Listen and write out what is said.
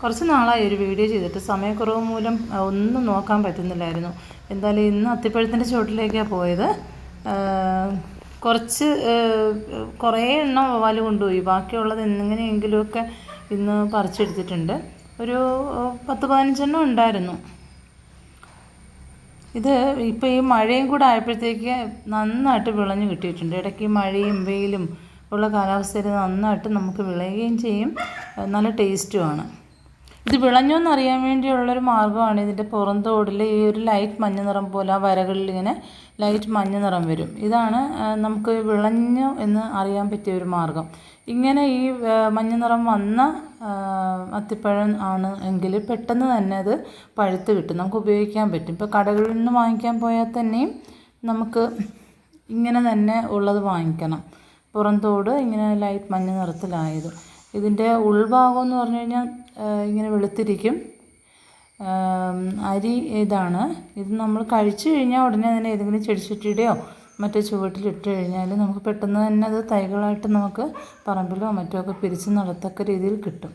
കുറച്ച് നാളായി ഒരു വീഡിയോ ചെയ്തിട്ട് സമയക്കുറവ് മൂലം ഒന്നും നോക്കാൻ പറ്റുന്നില്ലായിരുന്നു. എന്തായാലും ഇന്ന് അത്തിപ്പഴത്തിന്റെ ചുവട്ടിലേക്കാണ് പോയത്. കുറച്ച് കുറേ എണ്ണം വവ്വാൽ കൊണ്ടുപോയി. ബാക്കിയുള്ളത് എങ്ങനെയെങ്കിലുമൊക്കെ ഇന്ന് പറിച്ചെടുത്തിട്ടുണ്ട്. ഒരു പത്ത് പതിനഞ്ചെണ്ണം ഉണ്ടായിരുന്നു. ഇത് ഇപ്പോൾ ഈ മഴയും കൂടെ ആയപ്പോഴത്തേക്ക് നന്നായിട്ട് വിളഞ്ഞു കിട്ടിയിട്ടുണ്ട്. ഇടയ്ക്ക് മഴയും വെയിലും ഉള്ള കാലാവസ്ഥയിൽ നന്നായിട്ട് നമുക്ക് വിളയുകയും ചെയ്യും. നല്ല ടേസ്റ്റുമാണ് ഇത് വിളഞ്ഞോന്ന് അറിയാൻ വേണ്ടിയുള്ളൊരു മാർഗമാണ്. ഇതിന്റെ പുറം തോടിൽ ഈ ഒരു ലൈറ്റ് മഞ്ഞ നിറം പോലെ ആ വരകളിൽ ഇങ്ങനെ ലൈറ്റ് മഞ്ഞ നിറം വരും. ഇതാണ് നമുക്ക് വിളഞ്ഞു എന്ന് അറിയാൻ പറ്റിയ ഒരു മാർഗം. ഇങ്ങനെ ഈ മഞ്ഞ നിറം വന്ന അത്തിപ്പഴം ആണ് എങ്കിൽ പെട്ടെന്ന് തന്നെ അത് പഴുത്ത് കിട്ടും. നമുക്ക് ഉപയോഗിക്കാൻ പറ്റും. ഇപ്പോൾ കടകളിൽ നിന്ന് വാങ്ങിക്കാൻ പോയാൽ തന്നെയും നമുക്ക് ഇങ്ങനെ തന്നെ ഉള്ളത് വാങ്ങിക്കണം. തോട് ഇങ്ങനെ ലൈറ്റ് മഞ്ഞ നിറത്തിലായത്. ഇതിന്റെ ഉൾഭാഗം എന്ന് പറഞ്ഞു കഴിഞ്ഞാൽ ഇങ്ങനെ വെളുത്തിരിക്കും. അരി ഇതാണ്. ഇത് നമ്മൾ കഴിച്ചു കഴിഞ്ഞാൽ ഉടനെ തന്നെ ഏതെങ്കിലും ചെടിച്ചട്ടിയുടെയോ മറ്റേ ചുവട്ടിലിട്ട് കഴിഞ്ഞാൽ നമുക്ക് പെട്ടെന്ന് തന്നെ അത് തൈകളായിട്ട് നമുക്ക് പറമ്പിലോ മറ്റോ ഒക്കെ പിരിച്ച് നടത്തക്ക രീതിയിൽ കിട്ടും.